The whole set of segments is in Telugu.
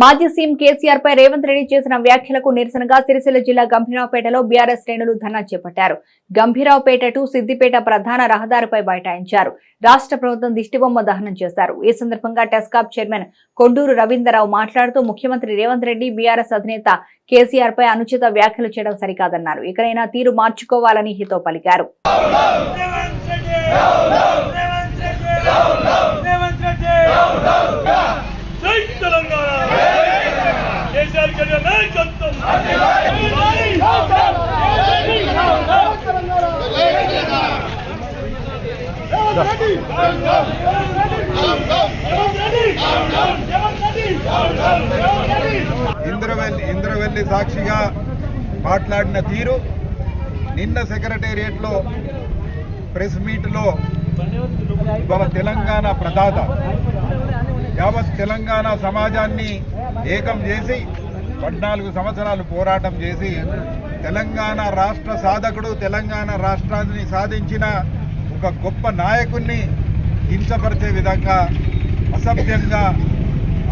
మాజీ సీఎం కేసీఆర్ పై రేవంత్ రెడ్డి చేసిన వ్యాఖ్యలకు నిరసనగా సిరిసిల్ల జిల్లా గంభీరావుపేటలో బీఆర్ఎస్ శ్రేణులు ధర్నా చేపట్టారు. గంభీరావుపేట టు సిద్దిపేట ప్రధాన రహదారిపై బైఠాయించారు. రాష్ట్ర ప్రభుత్వం దిష్టిబొమ్మ దహనం చేశారు. ఈ సందర్భంగా టెస్కాప్ చైర్మన్ కొండూరు రవీంద్రరావు మాట్లాడుతూ ముఖ్యమంత్రి రేవంత్ రెడ్డి బీఆర్ఎస్ అధినేత కేసీఆర్ పై అనుచిత వ్యాఖ్యలు చేయడం సరికాదన్నారు. ఇకనైనా తీరు మార్చుకోవాలని హితో పలికారు రేవంత్ రెడ్డి రేవంత్ రెడ్డి రేవంత్ రెడ్డి జై తెలంగాణ కేసీఆర్ గారి నాయకత్వం ఇంద్రవెల్లి ఇంద్రవెల్లి సాక్షిగా మాట్లాడిన తీరు. నిన్న సెక్రటేరియట్లో ప్రెస్ మీట్లో ఇవాళ తెలంగాణ ప్రదాత యావత్ తెలంగాణ సమాజాన్ని ఏకం చేసి పద్నాలుగు సంవత్సరాలు పోరాటం చేసి తెలంగాణ రాష్ట్ర సాధకుడు తెలంగాణ రాష్ట్రాన్ని సాధించిన ఒక గొప్ప నాయకుణ్ణి హింసపరిచే విధంగా అసభ్యంగా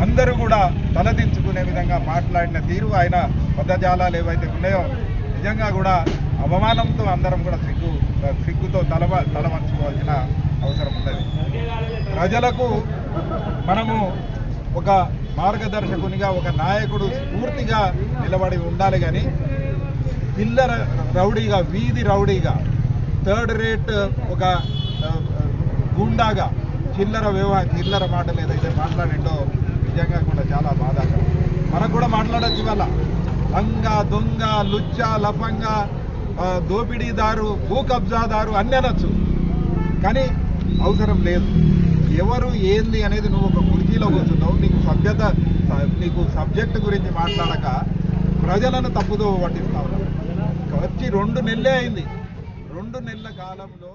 అందరూ కూడా తలదించుకునే విధంగా మాట్లాడిన తీరు ఆయన పదజాలాలు ఏవైతే ఉన్నాయో నిజంగా కూడా అవమానంతో అందరం కూడా సిగ్గు సిగ్గుతో తలవ తలవంచుకోవాల్సిన అవసరం ఉన్నది. ప్రజలకు మనము ఒక మార్గదర్శకునిగా ఒక నాయకుడు స్ఫూర్తిగా నిలబడి ఉండాలి కానీ పిల్లర రౌడీగా వీధి రౌడీగా థర్డ్ రేట్ ఒక గుండాగా చిల్లర వ్యవహార చిల్లర మాటలు ఏదైతే మాట్లాడిండో నిజంగా కూడా చాలా బాధాకరం. మనకు కూడా మాట్లాడచ్చు ఇవాళ. లంగ దొంగ లుచ్చ లఫంగా దోపిడీదారు భూ కబ్జాదారు అన్నీ అనొచ్చు. కానీ అవసరం లేదు. ఎవరు ఏంది అనేది నువ్వు ఒక కుర్చీలో కూర్చున్నావు నీకు సభ్యత నీకు సబ్జెక్ట్ గురించి మాట్లాడక ప్రజలను తప్పుదో పట్టిస్తా ఉన్నావు వచ్చి రెండు నెలలే అయింది. రెండు నెలల కాలంలో